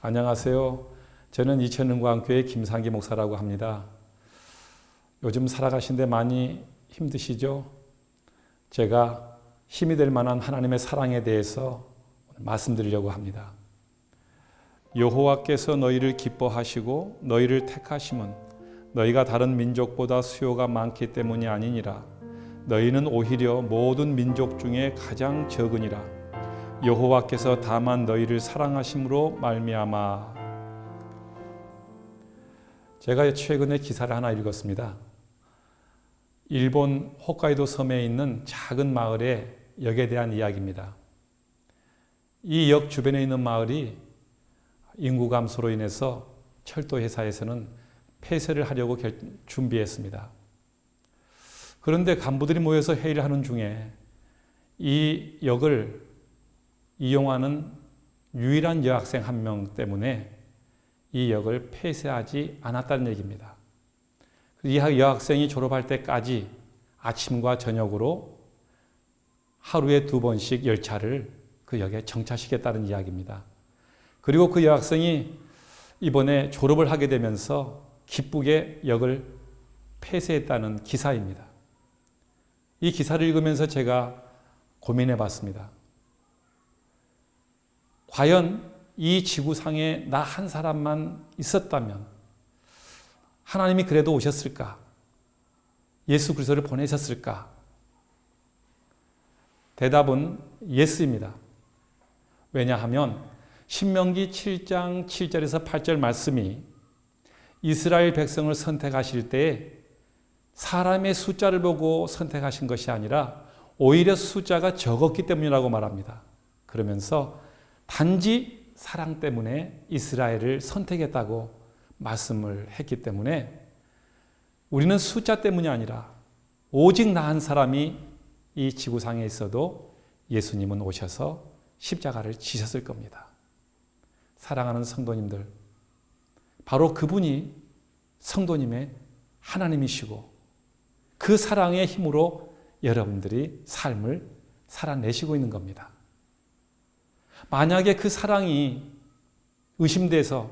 안녕하세요. 저는 이천능과교회 김상기 목사라고 합니다. 요즘 살아가신데 많이 힘드시죠? 제가 힘이 될 만한 하나님의 사랑에 대해서 말씀드리려고 합니다. 여호와께서 너희를 기뻐하시고 너희를 택하심은 너희가 다른 민족보다 수요가 많기 때문이 아니니라. 너희는 오히려 모든 민족 중에 가장 적으니라. 여호와께서 다만 너희를 사랑하심으로 말미암아. 제가 최근에 기사를 하나 읽었습니다. 일본 홋카이도 섬에 있는 작은 마을의 역에 대한 이야기입니다. 이 역 주변에 있는 마을이 인구 감소로 인해서 철도 회사에서는 폐쇄를 하려고 결, 준비했습니다. 그런데 간부들이 모여서 회의를 하는 중에 이 역을 이용하는 유일한 여학생 한 명 때문에 이 역을 폐쇄하지 않았다는 얘기입니다. 이 여학생이 졸업할 때까지 아침과 저녁으로 하루에 두 번씩 열차를 그 역에 정차시켰다는 이야기입니다. 그리고 그 여학생이 이번에 졸업을 하게 되면서 기쁘게 역을 폐쇄했다는 기사입니다. 이 기사를 읽으면서 제가 고민해 봤습니다. 과연 이 지구상에 나 한 사람만 있었다면 하나님이 그래도 오셨을까? 예수 그리스도를 보내셨을까? 대답은 예스입니다. 왜냐하면 신명기 7장 7절에서 8절 말씀이 이스라엘 백성을 선택하실 때 사람의 숫자를 보고 선택하신 것이 아니라 오히려 숫자가 적었기 때문이라고 말합니다. 그러면서 단지 사랑 때문에 이스라엘을 선택했다고 말씀을 했기 때문에 우리는 숫자 때문이 아니라 오직 나 한 사람이 이 지구상에 있어도 예수님은 오셔서 십자가를 지셨을 겁니다. 사랑하는 성도님들, 바로 그분이 성도님의 하나님이시고 그 사랑의 힘으로 여러분들이 삶을 살아내시고 있는 겁니다. 만약에 그 사랑이 의심돼서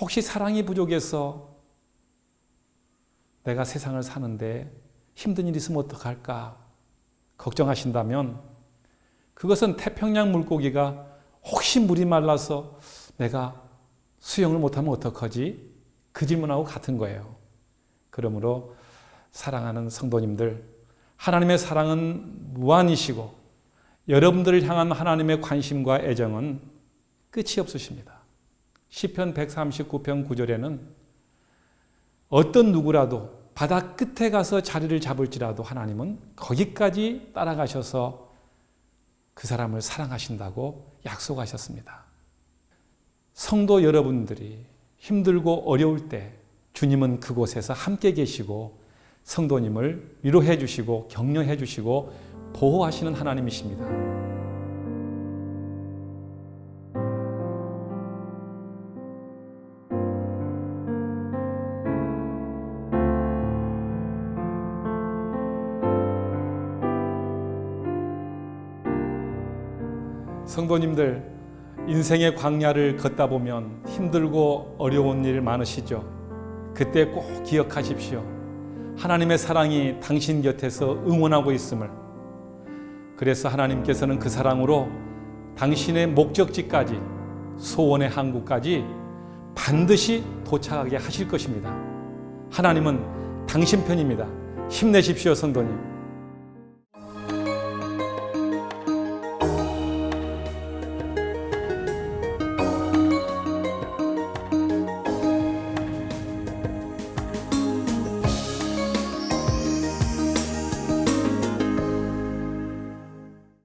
혹시 사랑이 부족해서 내가 세상을 사는데 힘든 일 있으면 어떡할까 걱정하신다면 그것은 태평양 물고기가 혹시 물이 말라서 내가 수영을 못하면 어떡하지? 그 질문하고 같은 거예요. 그러므로 사랑하는 성도님들, 하나님의 사랑은 무한이시고 여러분들을 향한 하나님의 관심과 애정은 끝이 없으십니다. 시편 139편 9절에는 어떤 누구라도 바다 끝에 가서 자리를 잡을지라도 하나님은 거기까지 따라가셔서 그 사람을 사랑하신다고 약속하셨습니다. 성도 여러분들이 힘들고 어려울 때 주님은 그곳에서 함께 계시고 성도님을 위로해 주시고 격려해 주시고 보호하시는 하나님이십니다. 성도님들 인생의 광야를 걷다 보면 힘들고 어려운 일 많으시죠. 그때 꼭 기억하십시오. 하나님의 사랑이 당신 곁에서 응원하고 있음을. 그래서 하나님께서는 그 사랑으로 당신의 목적지까지 소원의 항구까지 반드시 도착하게 하실 것입니다. 하나님은 당신 편입니다. 힘내십시오, 성도님.